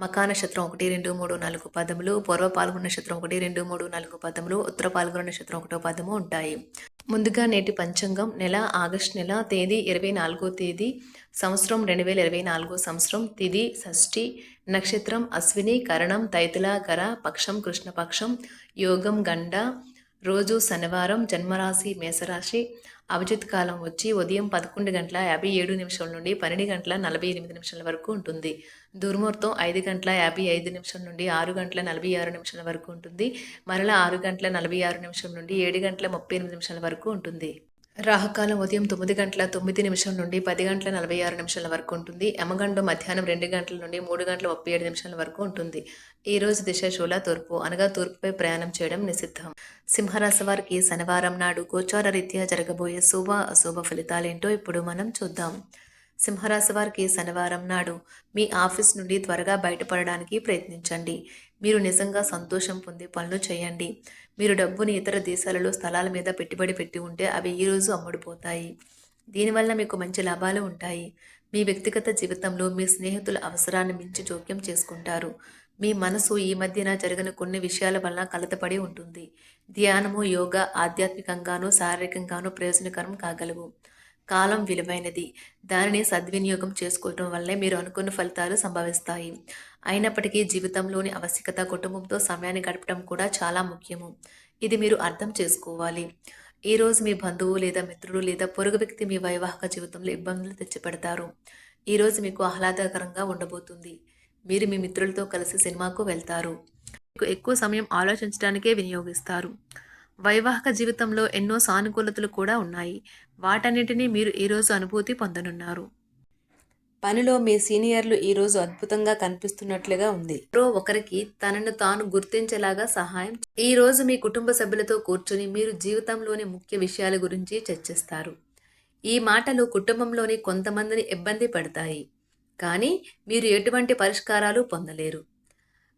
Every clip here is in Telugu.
మకా నక్షత్రం ఒకటి రెండు మూడు నాలుగు పదములు పూర్వ పాల్గొన్న నక్షత్రం ఒకటి రెండు మూడు నాలుగు పదములు ఉత్తర పాల్గొన్న నక్షత్రం ఒకటో పదము ఉంటాయి. ముందుగా నేటి పంచాంగం నెల ఆగస్ట్ నెల తేదీ ఇరవై నాలుగో తేదీ సంవత్సరం రెండు వేల ఇరవై నాలుగో సంవత్సరం తిది షష్ఠి నక్షత్రం అశ్విని కరణం తైతుల పక్షం కృష్ణపక్షం యోగం గండ రోజు శనివారం జన్మరాశి మేషరాశి అభిజిత్ కాలం వచ్చి ఉదయం పదకొండు గంటల యాభై ఏడు నిమిషాల నుండి పన్నెండు గంటల నలభై ఎనిమిది నిమిషాల వరకు ఉంటుంది. దుర్ముహూర్తం ఐదు గంటల యాభై ఐదు నిమిషం నుండి ఆరు గంటల నలభై ఆరు నిమిషాల వరకు ఉంటుంది. మరలా ఆరు గంటల నలభై ఆరు నిమిషం నుండి ఏడు గంటల ముప్పై ఎనిమిది నిమిషాల వరకు ఉంటుంది. రాహకాలం ఉదయం తొమ్మిది గంటల తొమ్మిది నిమిషం నుండి పది గంటల నలభై ఆరు నిమిషాల వరకు ఉంటుంది. యమగండం మధ్యాహ్నం రెండు గంటల నుండి మూడు గంటల ముప్పై ఏడు నిమిషాల వరకు ఉంటుంది. ఈ రోజు దిశ శూల తూర్పు. అనగా తూర్పుపై ప్రయాణం చేయడం నిషిద్ధం. సింహరాశి వారికి శనివారం నాడు గోచార రీత్యా జరగబోయే శుభ అశుభ ఫలితాలేంటో ఇప్పుడు మనం చూద్దాం. సింహరాశి వారికి శనివారం నాడు మీ ఆఫీస్ నుండి త్వరగా బయటపడడానికి ప్రయత్నించండి. మీరు నిజంగా సంతోషం పొందే పనులు చేయండి. మీరు డబ్బుని ఇతర దేశాలలో స్థలాల మీద పెట్టుబడి పెట్టి ఉంటే అవి ఈరోజు అమ్ముడుపోతాయి. దీనివల్ల మీకు మంచి లాభాలు ఉంటాయి. మీ వ్యక్తిగత జీవితంలో మీ స్నేహితుల అవసరాన్ని మించి జోక్యం చేసుకుంటారు. మీ మనసు ఈ మధ్యన జరిగిన కొన్ని విషయాల వలన కలతపడి ఉంటుంది. ధ్యానము యోగా ఆధ్యాత్మికంగానూ శారీరకంగానూ ప్రయోజనకరం కాగలవు. కాలం విలువైనది. దానిని సద్వినియోగం చేసుకోవటం వల్లే మీరు అనుకున్న ఫలితాలు సంభవిస్తాయి. అయినప్పటికీ జీవితంలోని ఆవశ్యకత కుటుంబంతో సమయాన్ని గడపడం కూడా చాలా ముఖ్యము. ఇది మీరు అర్థం చేసుకోవాలి. ఈరోజు మీ బంధువు లేదా మిత్రుడు లేదా పొరుగు వ్యక్తి మీ వైవాహిక జీవితంలో ఇబ్బందులు తెచ్చిపెడతారు. ఈరోజు మీకు ఆహ్లాదకరంగా ఉండబోతుంది. మీరు మీ మిత్రులతో కలిసి సినిమాకు వెళ్తారు. మీకు ఎక్కువ సమయం ఆలోచించడానికే వినియోగిస్తారు. వైవాహిక జీవితంలో ఎన్నో సానుకూలతలు కూడా ఉన్నాయి. వాటన్నిటినీ మీరు ఈరోజు అనుభూతి పొందనున్నారు. పనిలో మీ సీనియర్లు ఈరోజు అద్భుతంగా కనిపిస్తున్నట్లుగా ఉంది. ఎవరో ఒకరికి తనను తాను గుర్తించేలాగా సహాయం ఈ రోజు మీ కుటుంబ సభ్యులతో కూర్చొని మీరు జీవితంలోని ముఖ్య విషయాల గురించి చర్చిస్తారు. ఈ మాటలు కుటుంబంలోని కొంతమందిని ఇబ్బంది పడతాయి. కానీ మీరు ఎటువంటి పరిష్కారాలు పొందలేరు.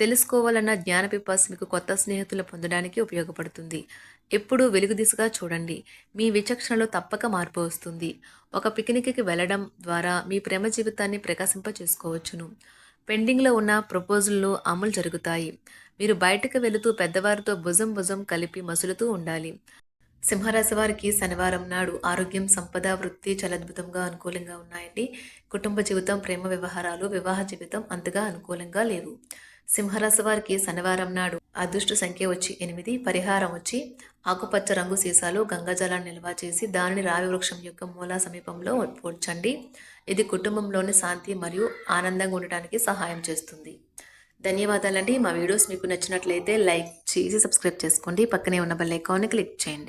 తెలుసుకోవాలన్న జ్ఞాన పిపాస్ మీకు కొత్త స్నేహితులు పొందడానికి ఉపయోగపడుతుంది. ఎప్పుడూ వెలుగు దిశగా చూడండి. మీ విచక్షణలో తప్పక మార్పు వస్తుంది. ఒక పిక్నిక్కి వెళ్ళడం ద్వారా మీ ప్రేమ జీవితాన్ని ప్రకాశింప చేసుకోవచ్చును పెండింగ్లో ఉన్న ప్రపోజల్లు అమలు జరుగుతాయి. మీరు బయటకు వెళుతూ పెద్దవారితో భుజం భుజం కలిపి మసులుతూ ఉండాలి. సింహరాశి వారికి శనివారం నాడు ఆరోగ్యం సంపద వృత్తి చాలా అద్భుతంగా అనుకూలంగా ఉన్నాయండి. కుటుంబ జీవితం ప్రేమ వ్యవహారాలు వివాహ జీవితం అంతగా అనుకూలంగా లేవు. సింహరాశి వారికి శనివారం నాడు అదృష్ట సంఖ్య వచ్చి ఎనిమిది పరిహారం వచ్చి ఆకుపచ్చ రంగు సీసాలు గంగాజలాన్ని నిల్వ చేసి దానిని రావి వృక్షం యొక్క మూల సమీపంలో పోడ్చండి. ఇది కుటుంబంలోని శాంతి మరియు ఆనందంగా ఉండటానికి సహాయం చేస్తుంది. ధన్యవాదాలండి. మా వీడియోస్ మీకు నచ్చినట్లయితే లైక్ చేసి సబ్స్క్రైబ్ చేసుకోండి. పక్కనే ఉన్న బెల్ ఐకాన్ని క్లిక్ చేయండి.